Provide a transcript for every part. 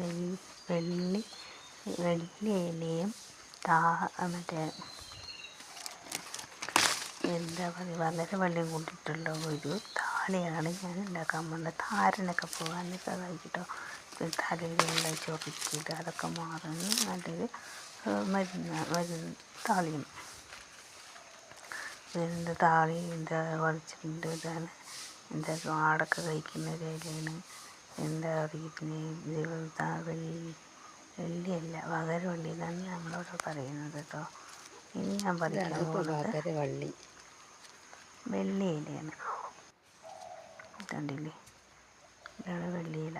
വെള്ളി വെള്ളി ഇലയും താ മറ്റേ എന്താ പറയുക വളരെ വെള്ളിയും കൂട്ടിയിട്ടുള്ള ഒരു താളിയാണ് ഞാൻ ഉണ്ടാക്കാൻ പോകുന്നത്. താരനൊക്കെ പോകാൻ സഹായിക്കട്ടോ തലയിലുള്ള ചൊറിച്ചിൽ അതൊക്കെ മാറുന്നു. നല്ലൊരു മരുന്ന് മരുന്ന് താളിയും. ഇതിന്റെ താളി എന്താ വലിച്ചിട്ടുണ്ട് ഇതാണ്. എന്താ ആടൊക്കെ കഴിക്കുന്ന ഒരു ഇലയാണ്. എന്താ പറയുക വെള്ളി വെള്ളിയല്ല വകരവള്ളി എന്നാണ് നമ്മളോട് പറയുന്നത് കേട്ടോ. ഇനി ഞാൻ പറയാൻ പോകുന്നത് വള്ളി. വെള്ളി ഇലയാണ്. കണ്ടില്ലേ? ഇതാണ് വെള്ളിയില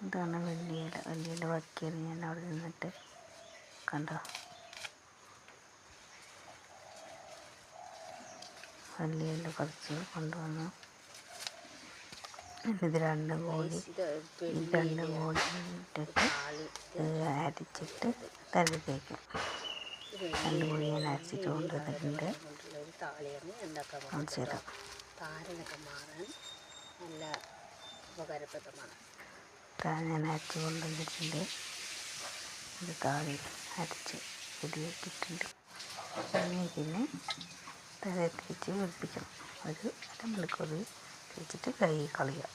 ഇതാണ് വെള്ളിയില വെള്ളിയില വക്കിയത് ഞാൻ അവിടെ നിന്നിട്ട് കണ്ടോ? വെള്ളിയില കുറച്ച് കൊണ്ടുവന്നു. ഇത് രണ്ടും കൂടി രണ്ടും കൂടി ഇട്ടിട്ട് അരച്ചിട്ട് തല്ലി തേക്കും രണ്ടും കൂടി ഞാൻ അരച്ചിട്ട് കൊണ്ടുവന്നിട്ടുണ്ട് ഒരു താളിയാണ് ഉണ്ടാക്കാൻ കാണിച്ചു തരാം താരനൊക്കെ മാറാൻ നല്ല ഉപകാരപ്രദമാണ്. ഞാൻ അരച്ച് കൊണ്ടുവന്നിട്ടുണ്ട്. ഇത് താഴെ അരച്ച് പൊടിയാക്കിയിട്ടുണ്ട് ഇനി പിന്നെ തലയിൽ വെച്ച് വെളുപ്പിക്കണം ഒരു അരമണിക്കൂർ തേച്ചിട്ട് കൈ കളയുക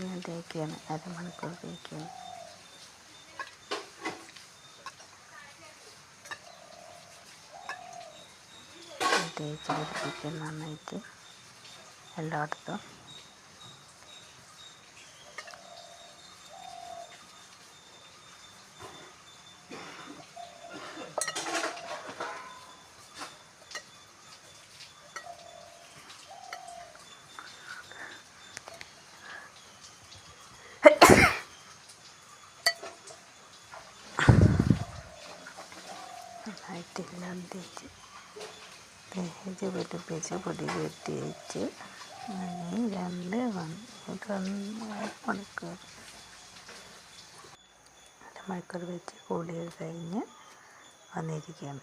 ഞാൻ തേക്കുകയാണ് അരമണിക്കൂർ തേക്കുകയാണ് തേച്ച് പിടിപ്പിക്കാൻ നന്നായിട്ട് എല്ലായിടത്തും. നന്നായിട്ടെല്ലാം തേച്ച് തേച്ച് പിടിപ്പിച്ച് പൊടി കെട്ടി വെച്ച് രണ്ട് മണിക്കൂർ അര മണിക്കൂർ വെച്ച് കൂടിയത് കഴിഞ്ഞ് വന്നിരിക്കുകയാണ്.